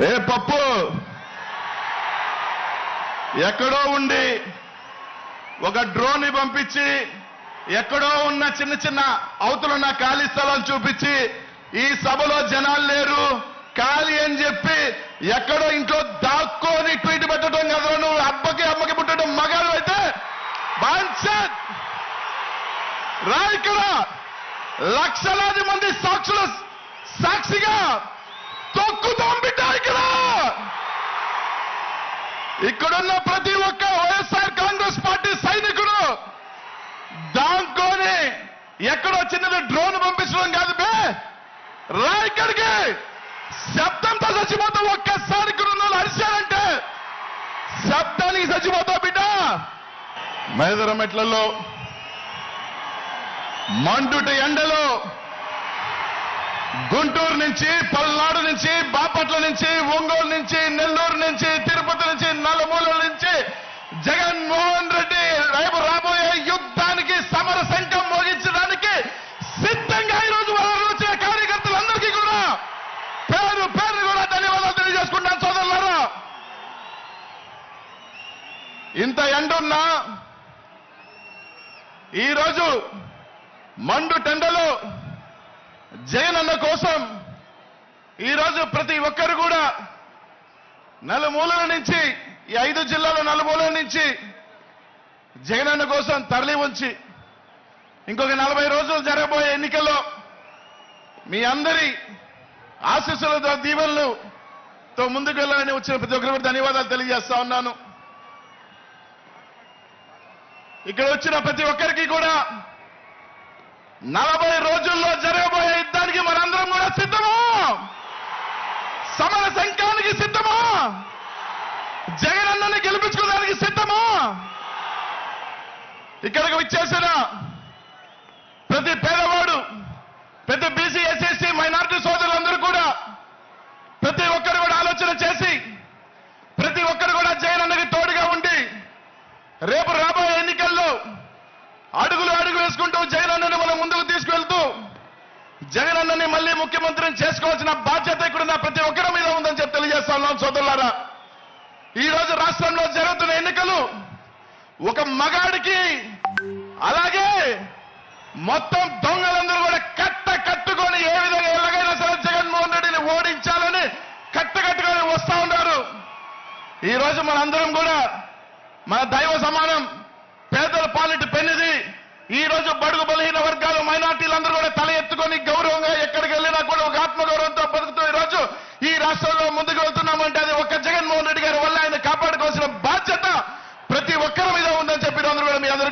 ఏ పప్పు? ఎక్కడో ఉండి ఒక డ్రోన్ని పంపించి ఎక్కడో ఉన్న చిన్న చిన్న అవతలున్న ఖాళీ స్థలాలు చూపించి ఈ సభలో జనాలు లేరు ఖాళీ అని చెప్పి ఎక్కడో ఇంట్లో దాక్కోని ట్వీట్ పెట్టడం కదా నువ్వు అబ్బకి అమ్మకి పుట్టడం మగాడు అయితే బాన్సత్ రా ఇక్కడ! లక్షలాది మంది సాక్షుల సాక్షిగా తొక్కుతాం బిడ్డ ఇక్కడ ఇక్కడున్న ప్రతి ఒక్క వైఎస్ఆర్ కాంగ్రెస్ పార్టీ సైనికుడు. దాంకోని ఎక్కడో చిన్నది డ్రోన్ పంపించడం కాదు బే. రా ఇక్కడికి శబ్దంతో చచ్చిపోతావు ఒక్కసారి ఇక్కడ ఉన్న అరిశారంటే శబ్దానికి చచ్చిపోతావు బిడ్డ. మేదరమెట్లలో మెట్లలో మండుట ఎండలో గుంటూరు నుంచి పల్నాడు నుంచి బాపట్ల నుంచి ఒంగోలు నుంచి నెల్లూరు నుంచి తిరుపతి నుంచి నలుమూలల నుంచి జగన్మోహన్ రెడ్డి రేపు రాబోయే యుద్ధానికి సమర శంఖం మోగించడానికి సిద్ధంగా ఈరోజు వాళ్ళు వచ్చిన కార్యకర్తలందరికీ కూడా పేరు పేరు కూడా ధన్యవాదాలు తెలియజేసుకుంటాను సోదరులారా ఇంత ఈరోజు మండు టెండలో జగనన్న కోసం ఈరోజు ప్రతి ఒక్కరు కూడా నలుమూలల నుంచి ఈ ఐదు జిల్లాల నలుమూలల నుంచి జగనన్న కోసం తరలి ఉంచి ఇంకొక నలభై రోజులు జరగబోయే ఎన్నికల్లో మీ అందరి ఆశీస్సులతో దీవెనలుతో ముందుకు వెళ్ళాలని వచ్చిన ప్రతి ఒక్కరు ధన్యవాదాలు తెలియజేస్తా ఉన్నాను. ఇక్కడ వచ్చిన ప్రతి ఒక్కరికి కూడా నలభై రోజుల్లో జరగబోయే యుద్ధానికి మనందరం కూడా సిద్ధము? సమర సంఘానికి సిద్ధమా? జగనన్నని గెలిపించుకోవడానికి సిద్ధమా? ఇక్కడికి వచ్చేసిన ప్రతి పేదవాడు ప్రతి బీసీ ఎస్ఎస్సీ మైనారిటీ సోదరులందరూ కూడా ప్రతి ఒక్కరు కూడా ఆలోచన చేసి ప్రతి ఒక్కరు కూడా జగనన్నకి తోడుగా ఉండి రేపు రాబోయే ఎన్నికల్లో అడుగులు అడుగు వేసుకుంటూ జగనన్నని మనం ముందుకు తీసుకువెళ్తూ జగనన్నని మళ్ళీ ముఖ్యమంత్రిని చేసుకోవాల్సిన బాధ్యత ఇక్కడ ప్రతి ఒక్కరి మీద ఉందని చెప్పి తెలియజేస్తా ఉన్నాం సోదరులారా. ఈ రోజు రాష్ట్రంలో జరుగుతున్న ఎన్నికలు ఒక మగాడికి అలాగే మొత్తం దొంగలందరూ కూడా కట్ట కట్టుకొని ఏ విధంగా ఎలాగైనా సరే జగన్మోహన్ రెడ్డిని ఓడించాలని కట్ట కట్టుకొని వస్తా ఉన్నారు. ఈ రోజు మనందరం కూడా మన దైవ సమానం పేదల పాలిటి పెన్నిది ఈ రోజు బడుగు బలహీన వర్గాలు మైనార్టీలందరూ కూడా తల ఎత్తుకొని గౌరవంగా ఎక్కడికి వెళ్ళినా కూడా ఒక ఆత్మగౌరవంతో బతుకుతూ ఈ రోజు ఈ రాష్ట్రంలో ముందుకు వెళ్తున్నామంటే అది ఒక్క జగన్మోహన్ రెడ్డి గారి వల్ల ఆయన కాపాడుకోవాల్సిన బాధ్యత ప్రతి ఒక్కరి మీద ఉందని చెప్పి అందరూ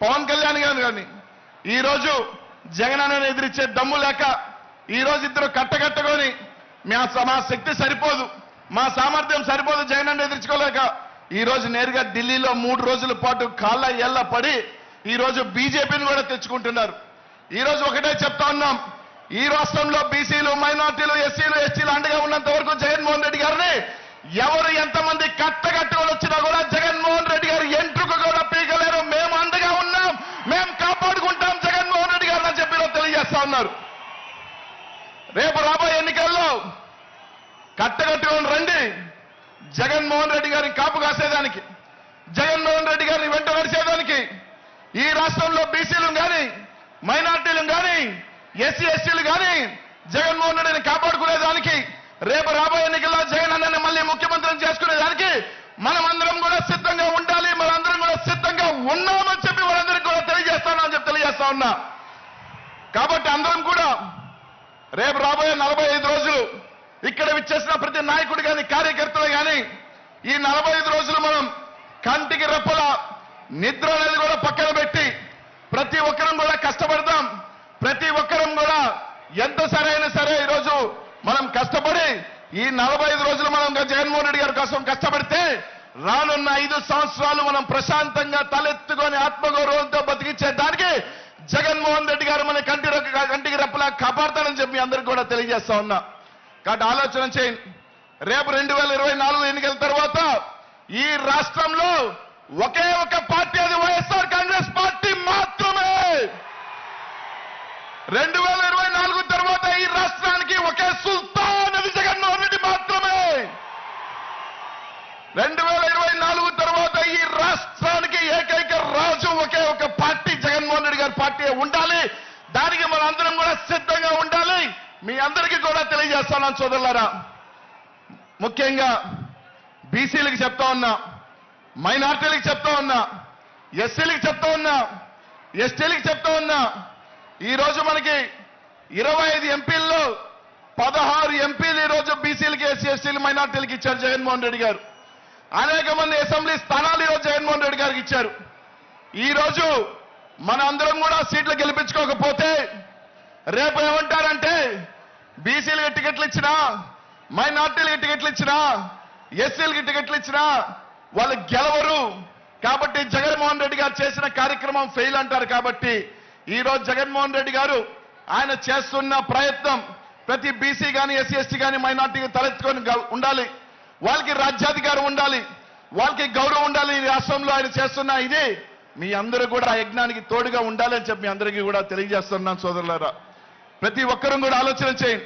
పవన్ కళ్యాణ్ గారు కానీ ఈ రోజు జగన్ అన్నని ఎదిరించే దమ్ము లేక ఈ రోజు ఇద్దరు కట్టకట్టుకొని మా మా శక్తి సరిపోదు మా సామర్థ్యం సరిపోదు జగన్ అన్న ఎదిరించుకోలేక ఈ రోజు నేరుగా ఢిల్లీలో మూడు రోజుల పాటు కాళ్ళ ఎల్ల పడి ఈ రోజు బీజేపీని కూడా తెచ్చుకుంటున్నారు. ఈ రోజు ఒకటే చెప్తా ఉన్నాం ఈ రాష్ట్రంలో బీసీలు మైనార్టీలు ఎస్సీలు ఎస్టీలు అండగా ఉన్నంత వరకు జగన్మోహన్ రెడ్డి గారిని ఎవరు ఎంతమంది కట్టగట్టుకొని వచ్చినా కూడా జగన్మోహన్ రెడ్డి గారు ఎంట్రుకు కూడా ఉన్నారు రేపు రాబోయే ఎన్నికల్లో కట్టగట్టుకొని రండి. జగన్మోహన్ రెడ్డి గారిని కాపు కాసేదానికి జగన్మోహన్ రెడ్డి గారిని వెంట నడిచేదానికి ఈ రాష్ట్రంలో బీసీలు కానీ మైనార్టీలు కానీ ఎస్సీ ఎస్టీలు కానీ జగన్మోహన్ రెడ్డిని కాపాడుకునేదానికి రేపు రాబోయే ఎన్నికల్లో జగన్ అందరిని మళ్ళీ ముఖ్యమంత్రిని చేసుకునేదానికి మనమందరం కూడా సిద్ధంగా ఉండాలి మనందరం కూడా సిద్ధంగా ఉన్నామని చెప్పి వాళ్ళందరికీ కూడా తెలియజేస్తానని చెప్పి తెలియజేస్తా ఉన్నా. కాబట్టి అందరం కూడా రేపు రాబోయే నలభై ఐదు రోజులు ఇక్కడ విచ్చేసిన ప్రతి నాయకుడు కానీ కార్యకర్తలు కానీ ఈ నలభై ఐదు రోజులు మనం కంటికి రెప్పల నిద్ర అనేది కూడా పక్కన పెట్టి ప్రతి ఒక్కరం కూడా కష్టపడదాం. ప్రతి ఒక్కరం కూడా ఎంత సరైన సరే ఈరోజు మనం కష్టపడి ఈ నలభై ఐదు రోజులు మనం జగన్మోహన్ రెడ్డి గారి కోసం కష్టపడితే రానున్న ఐదు సంవత్సరాలు మనం ప్రశాంతంగా తలెత్తుకొని ఆత్మగౌరవంతో బతికించే దానికి జగన్మోహన్ రెడ్డి గారు మన కంటి కూడా కాపాడతాడని చెప్పి మీ అందరికి కూడా తెలియజేస్తా ఉన్నా. కాబట్టి ఆలోచన చేయండి. రేపు రెండు వేల ఇరవై నాలుగు ఎన్నికల తర్వాత ఈ రాష్ట్రంలో ఒకే ఒక పార్టీ అది వైఎస్ఆర్ కాంగ్రెస్ పార్టీ మాత్రమే రెండు వేల ఇరవై నాలుగు తర్వాత ఈ రాష్ట్రానికి ఒకే సుల్తాన్ అది జగన్మోహన్ రెడ్డి మాత్రమే రెండు వేల ఇరవై నాలుగు తర్వాత ఈ రాష్ట్రానికి ఏకైక రాజు ఒకే ఒక పార్టీ జగన్మోహన్ రెడ్డి గారి పార్టీ ఉండాలి దానికి మన అందరం కూడా సిద్ధంగా ఉండాలి మీ అందరికీ కూడా తెలియజేస్తున్నాను సోదరులారా ముఖ్యంగా బీసీలకు చెప్తా ఉన్నా మైనార్టీలకు చెప్తా ఉన్నా ఎస్సీలకు చెప్తా ఉన్నా ఎస్టీలకు చెప్తా ఉన్నా ఈ రోజు మనకి ఇరవై ఐదు ఎంపీల్లో పదహారు ఎంపీలు ఈరోజు రోజు బీసీలకి ఎస్సీ ఎస్టీలు మైనార్టీలకు ఇచ్చారు జగన్మోహన్ రెడ్డి గారు. అనేక మంది అసెంబ్లీ స్థానాలు ఈరోజు జగన్మోహన్ రెడ్డి గారికి ఇచ్చారు. ఈ రోజు మన అందరం కూడా సీట్లు గెలిపించుకోకపోతే రేపు ఏమంటారంటే బీసీలకు టికెట్లు ఇచ్చినా మైనార్టీలకు టికెట్లు ఇచ్చినా ఎస్సీలకి టికెట్లు ఇచ్చినా వాళ్ళు గెలవరు. కాబట్టి జగన్మోహన్ రెడ్డి గారు చేసిన కార్యక్రమం ఫెయిల్ అంటారు కాబట్టి ఈ రోజు జగన్మోహన్ రెడ్డి గారు ఆయన చేస్తున్న ప్రయత్నం ప్రతి బీసీ కానీ ఎస్సీ ఎస్టీ కానీ మైనార్టీకి తలెత్తుకొని ఉండాలి. వాళ్ళకి రాజ్యాధికారం ఉండాలి. వాళ్ళకి గౌరవం ఉండాలి ఈ రాష్ట్రంలో ఆయన చేస్తున్న ఇది. మీ అందరూ కూడా ఆ యజ్ఞానికి తోడుగా ఉండాలని చెప్పి మీ అందరికీ కూడా తెలియజేస్తున్నాను సోదరులారా. ప్రతి ఒక్కరూ కూడా ఆలోచన చేయండి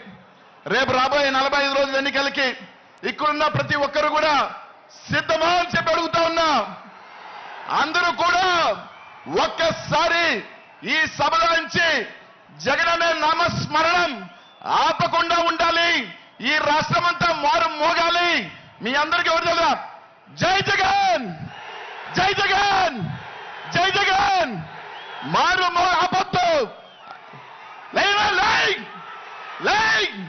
రేపు రాబోయే నలభై ఐదు రోజుల ఎన్నికలకి ఇక్కడున్న ప్రతి ఒక్కరు కూడా సిద్ధమా అని చెప్పి అడుగుతా ఉన్నా. అందరూ కూడా ఒక్కసారి ఈ సభలో నుంచి జగనమే నామస్మరణం ఆపకుండా ఉండాలి. ఈ రాష్ట్రమంతా మారు మోగాలి. మీ అందరికీ ఎవరు తెలుసా? జై జగన్! జై జగన్! జై జగన్! మారు మో lên lên lên lên